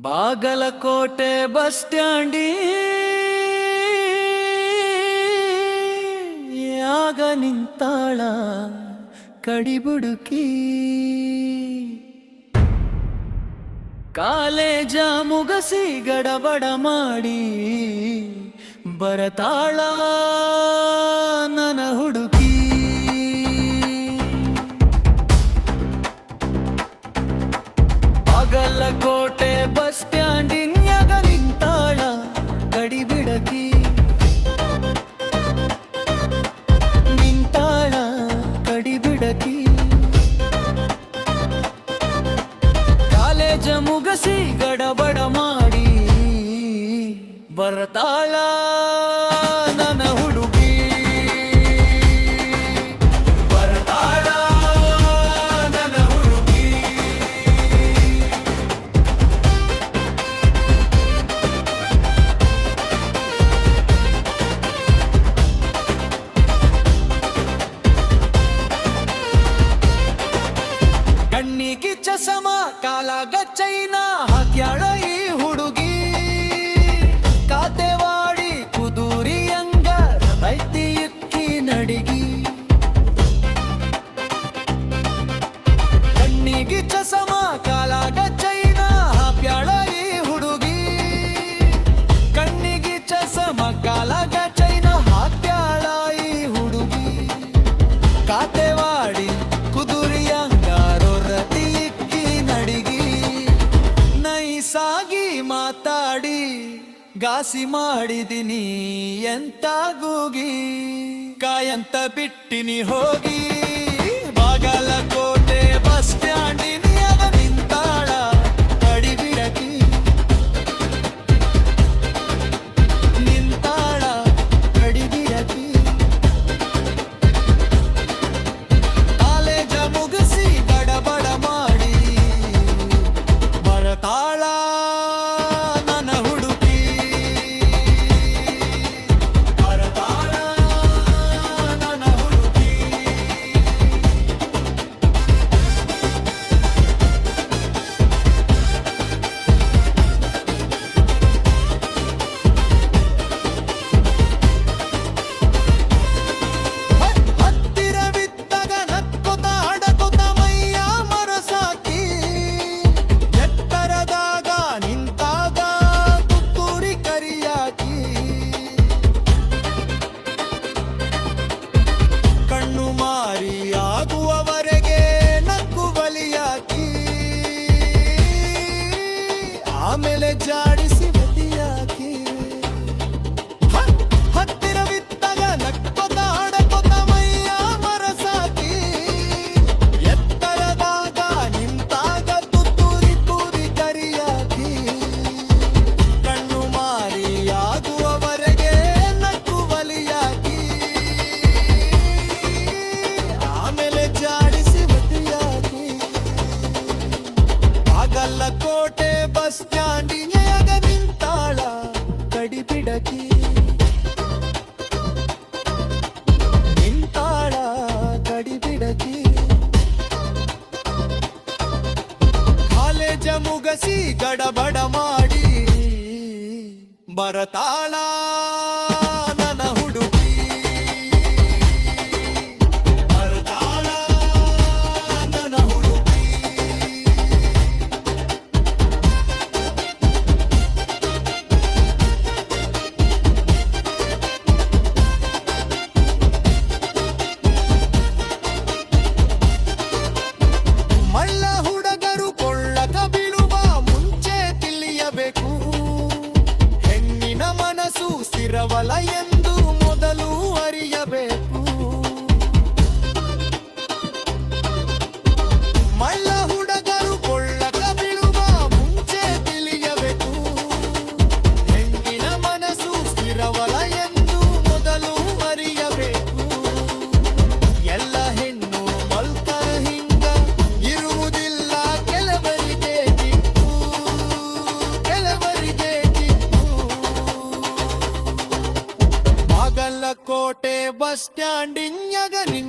Bagalkot bus ಸ್ಟ್ಯಾಂಡಿ. ಆಗ ನಿಂತಾಳ ಕಡಿಬುಡುಕಿ. College ಮುಗಸಿ ಗಡಬಡ ಮಾಡಿ ಬರತಾಳ college ಮುಗಸಿ ಗಡಬಡ ಮಾಡಿ ಬರತಾಳ. ಗಿಚ್ಚ ಸಮ ಕಾಲಾಗ ಚೈನ ಹಾಪ್ಯಾಳ ಈ ಹುಡುಗಿ. ಕಣ್ಣಿಗಿಚ್ಚ ಸಮ ಕಾಲಾಗ ಚೈನ ಹಾಪ್ಯಾಳ ಹುಡುಗಿ. ಕಾತೆವಾಡಿ ಕುದುರಿಯಂಗಾರೋ ರತಿ ಇಕ್ಕಿ ನಡಿಗಿ. ನೈಸಾಗಿ ಮಾತಾಡಿ ಗಾಸಿ ಮಾಡಿದಿನಿ ಎಂತ ಗೂಗಿ. ಕಾಯಂತ ಬಿಟ್ಟಿನಿ ಹೋಗಿ. ताला. സ്റ്റാൻഡിങ് അകനിൻ